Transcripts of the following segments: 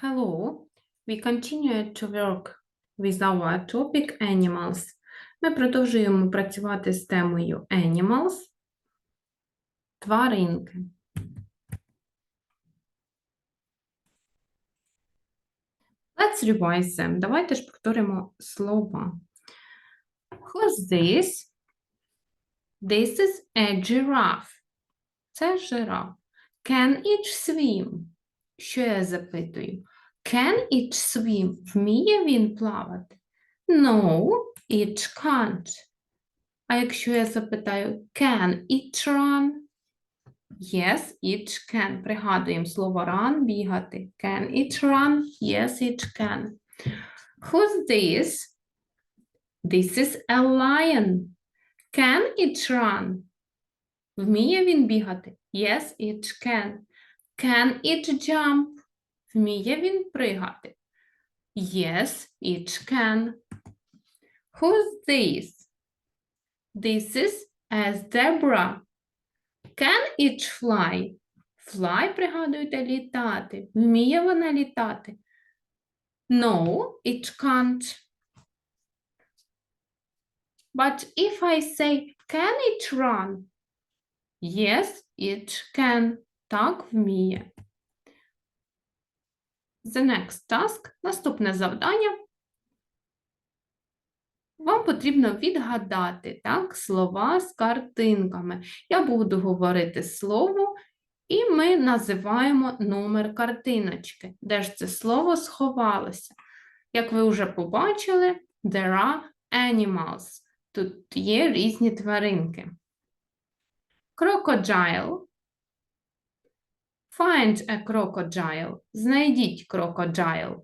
Hello, we continue to work with our topic animals. Ми продовжуємо працювати з темою animals, тваринки. Let's revise them. Давайте ж повторимо слова. Who's this? This is a giraffe. Це жираф. Can it swim? Що я запитую? Can it swim? Вміє він плавати? No, it can't. А якщо я запитаю, can it run? Yes, it can. Пригадуємо слово run, бігати. Can it run? Yes, it can. Who's this? This is a lion. Can it run? Вміє він бігати? Yes, it can. Can it jump? Вміє він пригати? Yes, it can. Who's this? This is a zebra. Can it fly? Fly, пригадуйте, літати. Вміє вона літати? No, it can't. But if I say, can it run? Yes, it can. Так, вміє. The next task. Наступне завдання. Вам потрібно відгадати так, слова з картинками. Я буду говорити слово, і ми називаємо номер картиночки, де ж це слово сховалося. Як ви вже побачили, there are animals. Тут є різні тваринки. Crocodile. Find a crocodile. Знайдіть crocodile.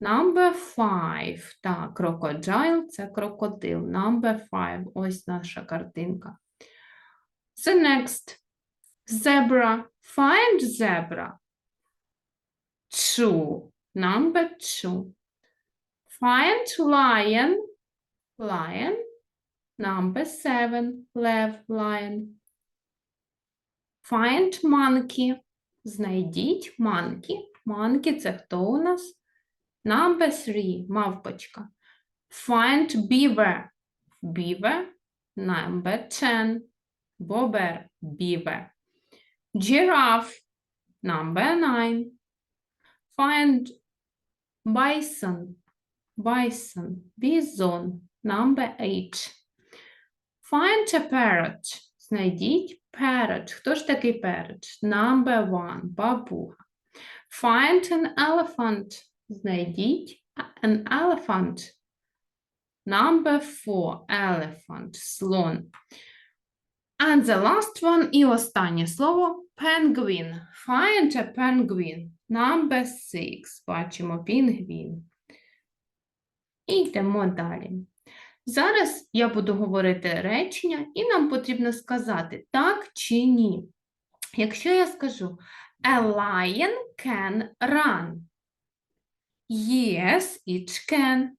Number five. Так, crocodile – це крокодил. Number five. Ось наша картинка. The next. Zebra. Find zebra. Two. Number two. Find lion. Lion. Number seven. Left lion. Find monkey. Знайдіть monkey. Monkey – це хто у нас? Number three. Мавпочка. Find beaver. Beaver. Number ten. Бобер. Beaver. Giraffe. Number nine. Find bison. Bison. Bison. Number eight. Find a parrot. Знайдіть parrot. Хто ж такий parrot? Number one. Бабуга. Find an elephant. Знайдіть an elephant. Number four. Elephant. Слон. And the last one і останнє слово penguin. Find a penguin. Number six. Бачимо пінгвін. І йдемо далі. Зараз я буду говорити речення, і нам потрібно сказати так чи ні. Якщо я скажу A lion can run. Yes, it can.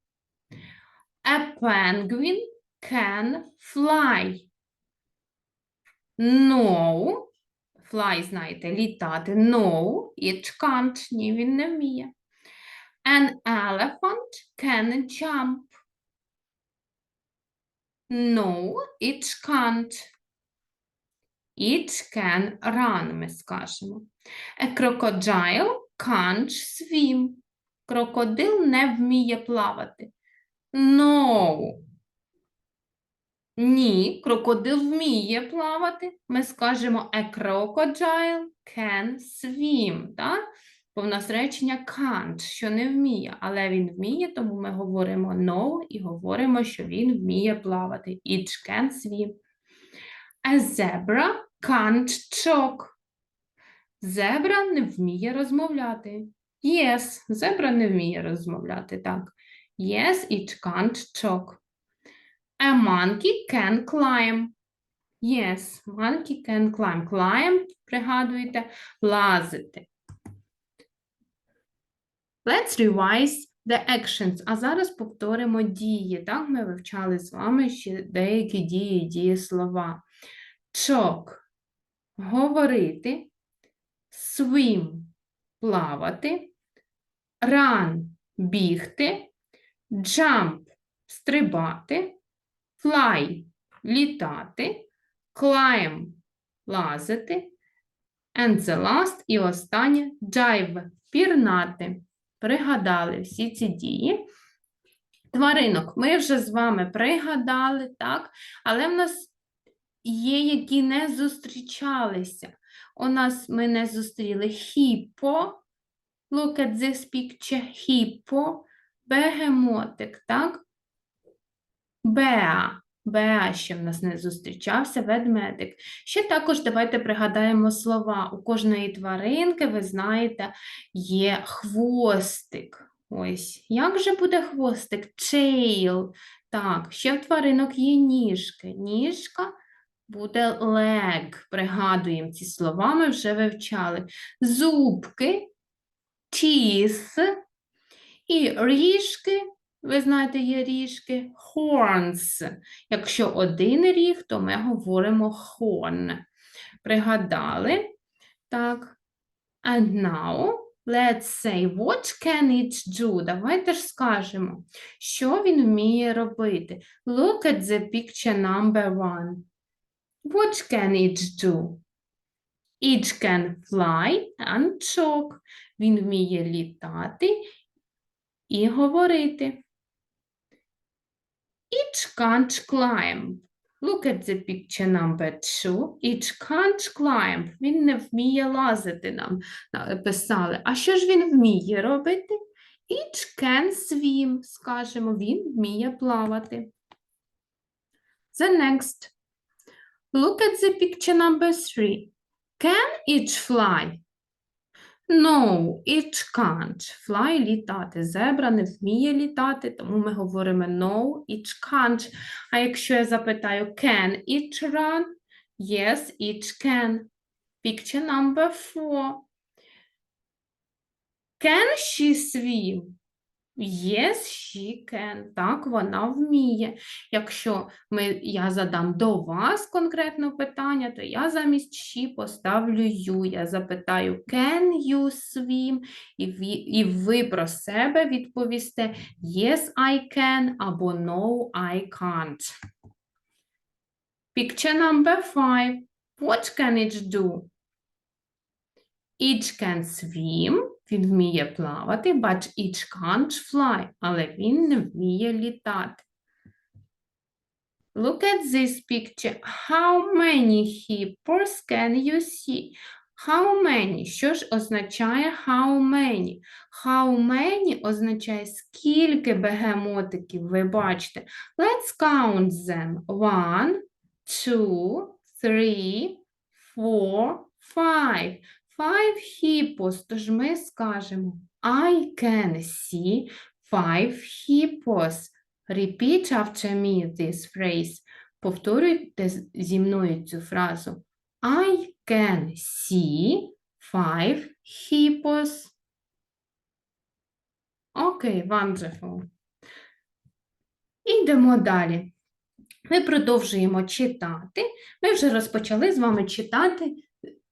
A penguin can fly. No. Fly, знаєте, літати. No, it can't. Ні, він не вміє. An elephant can jump. No, it can't. It can run, ми скажемо. A crocodile can't swim. Крокодил не вміє плавати. No. Ні, крокодил вміє плавати. Ми скажемо a crocodile can swim. Так? Бо в нас речення can't, що не вміє, але він вміє, тому ми говоримо no і говоримо, що він вміє плавати. It can swim. A zebra can't talk. Зебра не вміє розмовляти. Yes, зебра не вміє розмовляти, так. Yes, it can't talk. A monkey can climb. Yes, monkey can climb. Climb, пригадуйте, лазити. Let's revise the actions. А зараз повторимо дії. Так, ми вивчали з вами ще деякі дії, дієслова. Talk – говорити. swim – плавати, run – бігти, jump – стрибати, fly – літати, climb – лазити, and the last і останнє dive – пірнати. Пригадали всі ці дії. Тваринок ми вже з вами пригадали, так? Але в нас є, які не зустрічалися. У нас ми не зустріли хіпо. Look at this picture. Хіпо. Бегемотик, так? Беа. Беа ще в нас не зустрічався, ведмедик. Ще також давайте пригадаємо слова. У кожної тваринки, ви знаєте, є хвостик. Ось, як же буде хвостик? Tail. Так, ще в тваринок є ніжки. Ніжка буде leg. Пригадуємо ці слова, ми вже вивчали. Зубки, teeth і ріжки. Ви знаєте, є ріжки horns. Якщо один ріг, то ми говоримо horn. Пригадали? Так. And now, let's say, what can it do? Давайте ж скажемо, що він вміє робити. Look at the picture number one. What can it do? It can fly and talk. Він вміє літати і говорити. It can't climb. Look at the picture number two. It can't climb. Він не вміє лазити нам написали. А що ж він вміє робити? It can swim. Скажемо, він вміє плавати. The next. Look at the picture number three. Can it fly? No, it can't. Fly – літати. Зебра не вміє літати, тому ми говоримо no, it can't. А якщо я запитаю can it run? Yes, it can. Picture number four. Can she swim? Yes, she can. Так, вона вміє. Якщо ми, я задам до вас конкретно питання, то я замість she поставлю you. Я запитаю can you swim? І ви, і ви про себе відповісте yes, I can або no, I can't. Picture number five. What can it do? It can swim. Він вміє плавати, but it can't fly, але він не вміє літати. Look at this picture. How many hippos can you see? How many? Що ж означає how many? How many означає скільки бегемотиків ви бачите. Let's count them. One, two, three, four, five. Five hippos, тож ми скажемо I can see five hippos. Repeat after me this phrase. Повторюйте зі мною цю фразу. I can see five hippos. Окей, wonderful. Ідемо далі. Ми продовжуємо читати. Ми вже розпочали з вами читати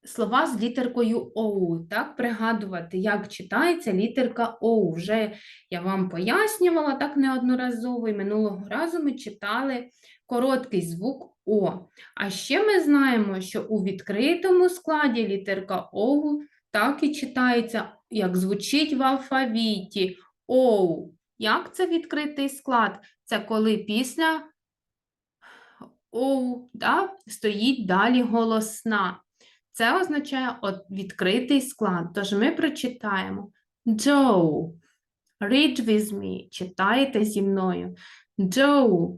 слова з літеркою Оу, так, пригадувати, як читається літерка Оу. Вже я вам пояснювала так неодноразово, і минулого разу ми читали короткий звук О. А ще ми знаємо, що у відкритому складі літерка Оу так і читається, як звучить в алфавіті Оу. Як це відкритий склад? Це коли після Оу да, стоїть далі голосна. Це означає відкритий склад. Тож ми прочитаємо Joe. Read with me. Читайте зі мною. Joe.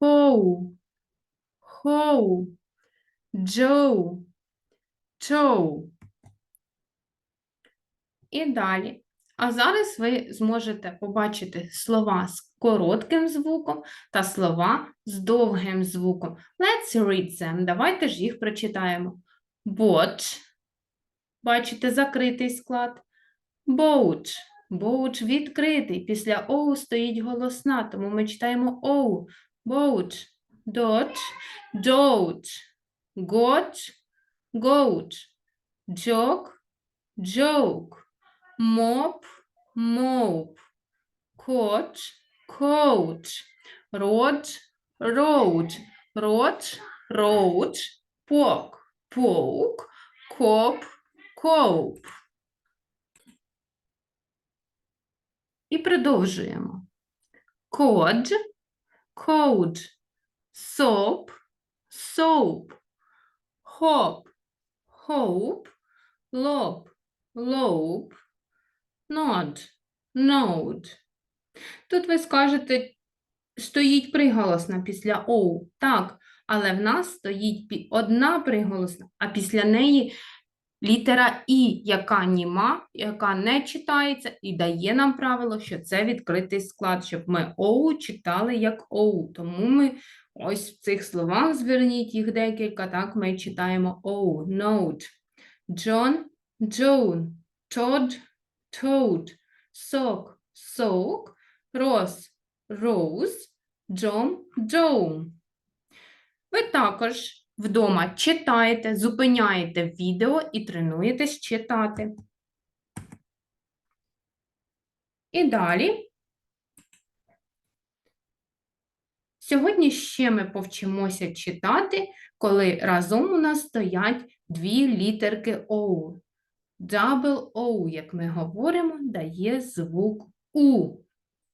How. How. Joe. Joe. І далі. А зараз ви зможете побачити слова з коротким звуком та слова з довгим звуком. Let's read them. Давайте ж їх прочитаємо. Watch. Бачите, закритий склад. Boat. Boat відкритий. Після O стоїть голосна, тому ми читаємо O. Boat. Dodge. Dodge. Got. Goat. jog, joke, mop, mope, coach, coach, rod, roach, roach, roach, poke, poke, коп, коуп. І продовжуємо. Кодж, коудж, соп, соуп, хоп, хоуп, лоп, лоуп, нод, нод. Тут ви скажете, стоїть приголосна після оу. Так, але в нас стоїть одна приголосна, а після неї літера І, яка німа, яка не читається, і дає нам правило, що це відкритий склад, щоб ми оу читали як оу. Тому ми ось в цих словах зверніть їх декілька, так ми читаємо оу, note. John, Joan, Todd, Toad, Sock, Soak, Ross, Rose, John, Joan. Ви також вдома читаєте, зупиняєте відео і тренуєтесь читати. І далі. Сьогодні ще ми повчимося читати, коли разом у нас стоять дві літерки O. Double O, як ми говоримо, дає звук У.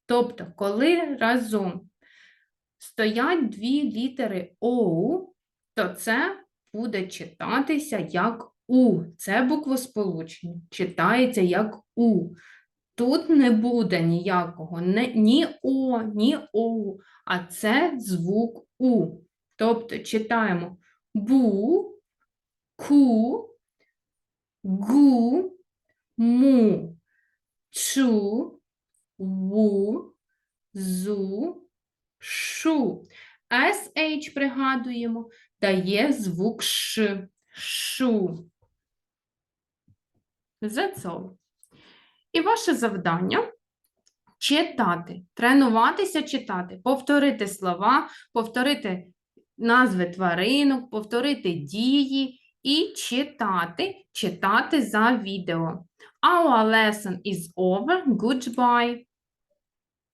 Тобто, коли разом стоять дві літери О, то це буде читатися як У. Це буквосполучення. Читається як У. Тут не буде ніякого ні О, ні О, а це звук У. Тобто читаємо бу, ку, гу, му, чу, ву, зу, шу. SH, пригадуємо, дає звук Ш. Шу. That's all. І ваше завдання читати, тренуватися читати, повторити слова, повторити назви тваринок, повторити дії і читати, читати за відео. Our lesson is over. Goodbye.